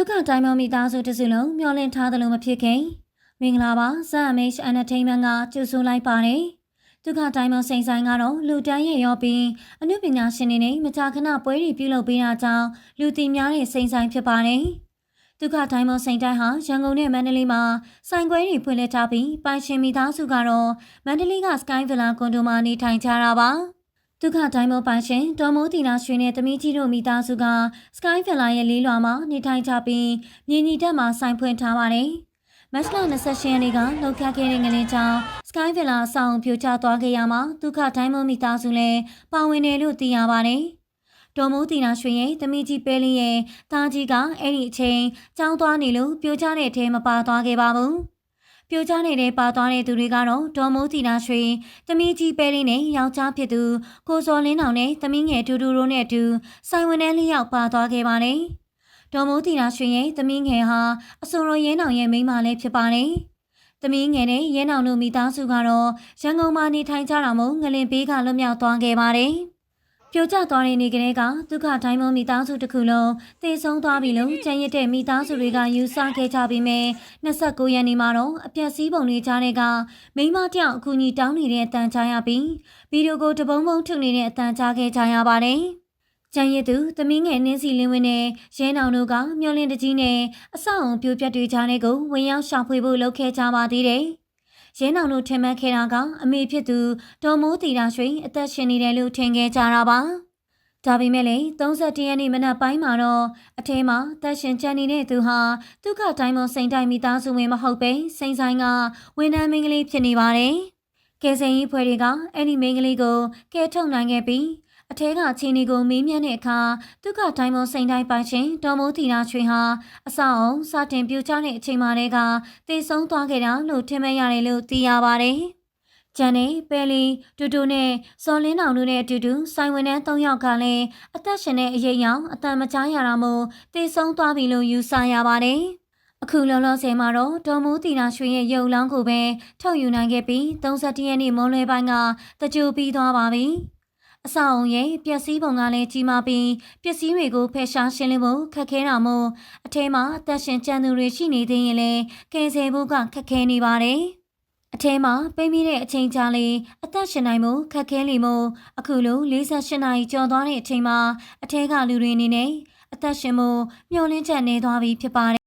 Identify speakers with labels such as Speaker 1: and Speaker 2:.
Speaker 1: ဒုက္ခတိုင်းမောမိသားစုတစ်စုလုံးမျှော်လင့်ထားသလိုမဖြစ်ခင်မင်္ဂလာပါဇာအမေး Entertainment ကကြိုဆိုလိုက်ပါတယ်ဒုက္ခတိုင်းမောစိန်ဆိုင်ကတော့လူတန်းရဲ့ရောပြီးအနုပညာရှင်တွေနဲ့မကြာခဏပွဲတွေပြုလုပ်ပေးတာကြောင့်လူသိများတဲ့စိန်ဆိုင်ဖြစ်ပါတယ်ဒုက္ခတိုင်းမောစိန်တိုင်းဟာရန်ကုန်နဲ့မန္တလေးမှာဆိုင်ခွဲတွေဖွင့်လှစ်ထားပြီးပိုင်ရှင်မိသားစုကတော့မန္တလေးက Sky Villa ကွန်ဒိုမှာနေထိုင်ကြတာပါ ဒုက္ခတိုင်းမောပိုင်ရှင်ဒေါ်မိုးတီနာရွှေနဲ့သမီးကြီးတို့မိသားစုက Sky Villa ရဲ့လေးလွာမှာနေထိုင်ကြပြီးမြေညီတက်မှာဆိုင်ဖွင့်ထားပါတယ်။မတ်လ28ရက်နေ့ကလှုပ်ခတ်ခဲ့တဲ့ငလင်းကြောင့် Sky Villa အဆောင်ပြိုကျသွားခဲ့ရမှာဒုက္ခတိုင်းမောမိသားစုလည်းပါဝင်တယ်လို့သိရပါတယ်။ဒေါ်မိုးတီနာရွှေရဲ့သမီးကြီးပဲလင်းရဲ့သားကြီးကအဲ့ဒီအချိန်ကြောင်းသွားနေလို့ပြိုကျတဲ့အထဲမပါသွားခဲ့ပါဘူး။ ပြိုကျနေတဲ့ပါသွားတဲ့သူတွေကတော့ဒေါ်မိုးတီနာရွှေသမီးကြီးပဲလေးနဲ့ယောက်ျားဖြစ်သူကိုစော်လင်းအောင်နဲ့သမီးငယ်တူတူတို့နဲ့အတူဆိုင်ဝင်ထဲလေးယောက်ပါသွားခဲ့ပါတယ်။ဒေါ်မိုးတီနာရွှေရဲ့သမီးငယ်ဟာအစုံရောရဲနောင်ရဲ့မိန်းမလေးဖြစ်ပါတယ်။သမီးငယ်နဲ့ရဲနောင်တို့မိသားစုကတော့ရန်ကုန်မှာနေထိုင်ကြတာမို့ငလင်ပေးကလွတ်မြောက်သွားခဲ့ပါတယ်။ ပြိုကျသွားတဲ့နေ့ကလေးကဒုက္ခတိုင်းမမိသားစုတစ်ခုလုံးသေဆုံးသွားပြီလို့ကြံရစ်တဲ့မိသားစုတွေကယူဆခဲ့ကြပြီးမြဲ29ရက်နေ့မှာတော့အပြက်စီးပုံတွေကြားတဲ့ကမိန်းမတယောက်အကူအညီတောင်းနေတဲ့အတန်ကြားရပြီးဗီဒီယိုကိုတပုံးပုံးထုတ်နေတဲ့အတန်ကြားခဲ့ကြရပါတယ်။ကျန်ရည်သူသမီးငယ်နင်းစီလင်းဝင်းနဲ့ရဲနောင်တို့ကမျောလင်းတကြီးနဲ့အဆောက်အုံပြိုပြက်တွေကြားထဲကိုဝင်ရောက်ရှာဖွေဖို့လုပ်ခဲ့ကြပါသေးတယ်။ ရဲနောင်တို့ထင်မှတ်ခဲ့တာကအမေဖြစ်သူဒေါ်မိုးတီတာရွှေအသက်ရှင်နေတယ်လို့ထင်ခဲ့ကြတာပါ။ဒါပေမဲ့လေ31ရက်နေ့မနက်ပိုင်းမှာတော့အထဲမှာတက်ရှင်ချန်နေတဲ့သူဟာဒုက္ခတိုင်းမစိန်တိုင်းမိသားစုဝင်မဟုတ်ပဲစိန်ဆိုင်ကဝန်ထမ်းမင်းကလေးဖြစ်နေပါတယ်။ကယ်ဆယ်ရေးဖွဲ့တွေကအဲ့ဒီမင်းကလေးကိုကယ်ထုတ်နိုင်ခဲ့ပြီး အထဲကချင်းဒီကိုမေးမြန်းတဲ့အခါဒုက္ခတိုင်းမစိန်တိုင်းပိုင်ရှင်ဒေါ်မိုးတီနာချွေဟာအဆောက်အုံစတင်ပြိုကျတဲ့အချိန်မှာတည်းကတည်ဆုံးသွားခဲ့တာလို့ထင်မှတ်ရတယ်လို့သိရပါတယ်။ကျန်တဲ့ပယ်လီတူတူနဲ့စော်လင်းအောင်တို့နဲ့အတူတူဆိုင်ဝင်တဲ့၃ယောက်ကလည်းအသက်ရှင်တဲ့အရေးရောင်အတန်မကြားရတာမို့တည်ဆုံးသွားပြီလို့ယူဆရပါတယ်။အခုလောလောဆယ်မှာတော့ဒေါ်မိုးတီနာရွှေရဲ့ရုပ်လောင်းကိုပဲထုတ်ယူနိုင်ခဲ့ပြီး31ရက်နေ့မွန်းလွဲပိုင်းကတကြိုပြီးသွားပါပြီ။ အဆောက်အုံရဲ့ပျက်စီးပုံကလည်းကြီးမားပြီးပျက်စီးတွေကိုဖယ်ရှားရှင်းလင်းဖို့ခက်ခဲတာမို့အထဲမှာအသက်ရှင်ကျန်သူတွေရှိနေသေးရင်လည်းကယ်ဆယ်ဖို့ကခက်ခဲနေပါတယ်။အထဲမှာပိမိတဲ့အချိန်ကြာလေအသက်ရှင်နိုင်မှုခက်ခဲလိမ့်မို့အခုလို48နာရီကျော်သွားတဲ့အချိန်မှာအထဲကလူတွေအနေနဲ့အသက်ရှင်မှုမျောလင်းချက်နေသွားပြီဖြစ်ပါတယ်